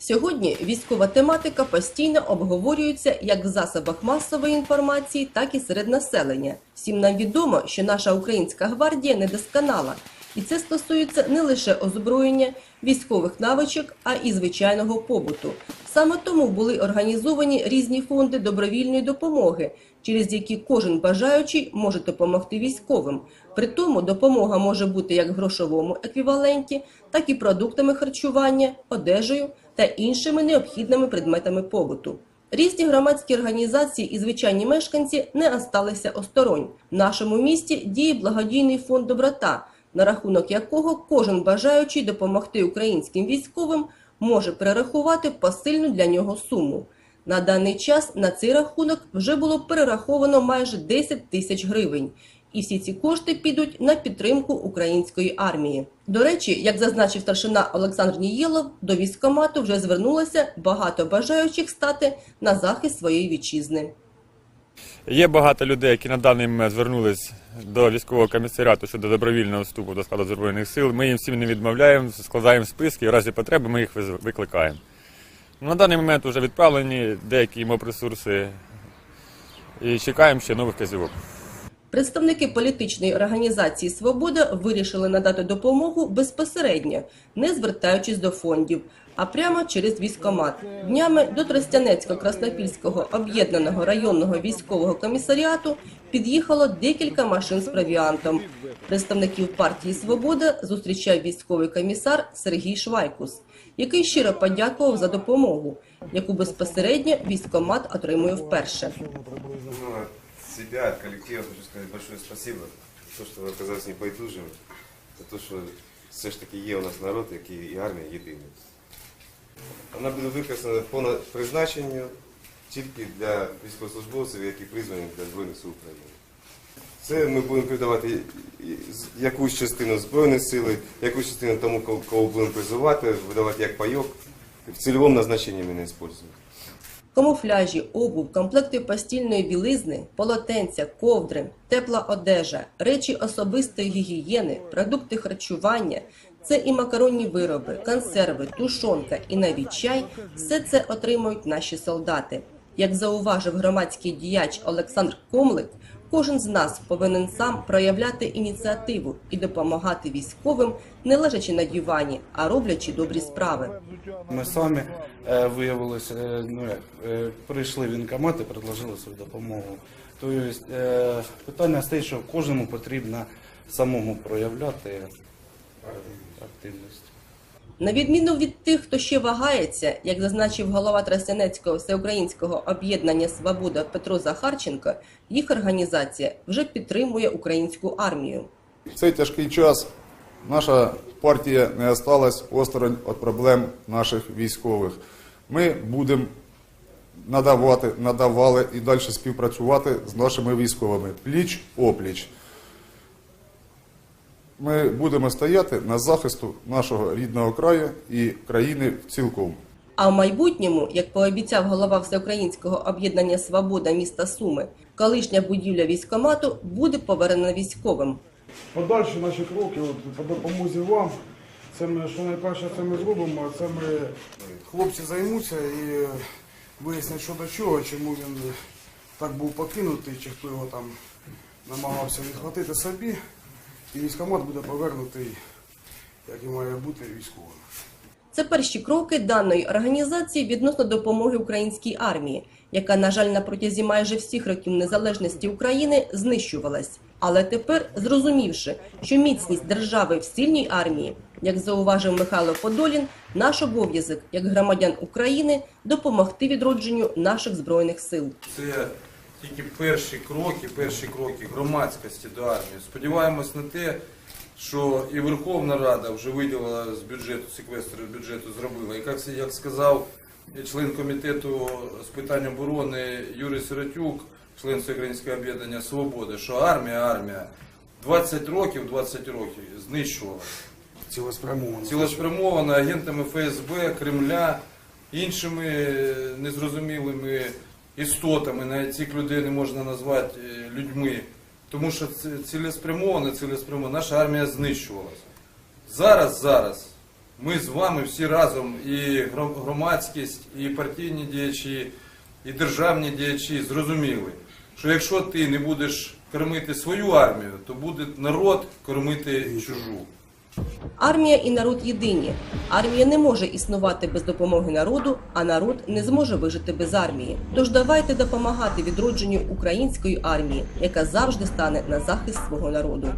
Сьогодні військова тематика постійно обговорюється як в засобах масової інформації, так і серед населення. Всім нам відомо, що наша українська гвардія недосконала, і це стосується не лише озброєння, військових навичок, а і звичайного побуту. Саме тому були організовані різні фонди добровільної допомоги, через які кожен бажаючий може допомогти військовим. При тому допомога може бути як в грошовому еквіваленті, так і продуктами харчування, одежею та іншими необхідними предметами побуту. Різні громадські організації і звичайні мешканці не осталися осторонь. В нашому місті діє благодійний фонд Доброта, на рахунок якого кожен бажаючий допомогти українським військовим може перерахувати посильну для нього суму. На даний час на цей рахунок вже було перераховано майже 10 тисяч гривень. І всі ці кошти підуть на підтримку української армії. До речі, як зазначив старшина Олександр Нієлов, до військкомату вже звернулося багато бажаючих стати на захист своєї вітчизни. Є багато людей, які на даний момент звернулись до військового комісаріату щодо добровільного вступу до складу збройних сил. Ми їм всім не відмовляємо, складаємо списки, і в разі потреби ми їх викликаємо. На даний момент вже відправлені деякі МОП-ресурси і чекаємо ще нових казівок. Представники політичної організації Свобода вирішили надати допомогу безпосередньо, не звертаючись до фондів, а прямо через військкомат. Днями до Тростянецько-Краснопільського об'єднаного районного військового комісаріату під'їхало декілька машин з провіантом. Представників партії Свобода зустрічав військовий комісар Сергій Швайкус, який щиро подякував за допомогу, яку безпосередньо військкомат отримує вперше. Себя, от коллектива хочу сказать большое спасибо за то, що ви оказались небайдужим, за те, що все ж таки є у нас народ, який і армія єдиний. Вона буде використана по на- призначенню тільки для військовослужбовців, які призвані для Збройних сил України. Це ми будемо передавати якусь частину Збройних сил, якусь частину тому, кого- кого будемо призивати, видавати як пайок. В цільовому назначенні ми не використовуємо. Камуфляжі, обув, комплекти постільної білизни, полотенця, ковдри, тепла одежа, речі особистої гігієни, продукти харчування це і макаронні вироби, консерви, тушонка і навіть чай все це отримують наші солдати. Як зауважив громадський діяч Олександр Комлик, кожен з нас повинен сам проявляти ініціативу і допомагати військовим, не лежачи на дивані, а роблячи добрі справи. Ми самі е, виявилися, е, ну, як, е, прийшли в воєнкомат і предложили свою допомогу. Тобто е, питання стоїть, що кожному потрібно самому проявляти активність. На відміну від тих, хто ще вагається, як зазначив голова Тростянецького всеукраїнського об'єднання Свобода Петро Захарченко, їх організація вже підтримує українську армію. В цей тяжкий час наша партія не осталась осторонь від проблем наших військових. Ми будемо надавати, надавали і далі співпрацювати з нашими військовими пліч опліч. Ми будемо стояти на захисту нашого рідного краю і країни в цілком. А в майбутньому, як пообіцяв голова всеукраїнського об'єднання Свобода міста Суми, колишня будівля військкомату буде повернена військовим. Подальші наші кроки от, по допомозі вам. Це ми, що найперше це ми зробимо, це ми хлопці займуться і вияснять, що до чого, чому він так був покинутий, чи хто його там намагався відхватити собі. І військкомат буде повернутий, як і має бути військовим. Це перші кроки даної організації відносно допомоги українській армії, яка, на жаль, на протязі майже всіх років незалежності України знищувалась. Але тепер, зрозумівши, що міцність держави в сильній армії, як зауважив Михайло Подолін, наш обов'язок як громадян України допомогти відродженню наших збройних сил. Це тільки перші кроки, перші кроки громадськості до армії. Сподіваємось на те, що і Верховна Рада вже виділила з бюджету, секвестр бюджету зробила. І як, як сказав член комітету з питань оборони Юрій Сиротюк, член Всеукраїнського об'єднання Свободи, що армія, армія 20 років, 20 років знищувала Цілеспрямовано. цілеспрямовано агентами ФСБ, Кремля, іншими незрозумілими істотами. Навіть цих людей не можна назвати е, людьми. Тому що цілеспрямовано, цілеспрямовано наша армія знищувалася. Зараз, зараз ми з вами всі разом, і громадськість, і партійні діячі, і державні діячі зрозуміли, що якщо ти не будеш кормити свою армію, то буде народ кормити чужу. Армія і народ єдині. Армія не може існувати без допомоги народу, а народ не зможе вижити без армії. Тож давайте допомагати відродженню української армії, яка завжди стане на захист свого народу.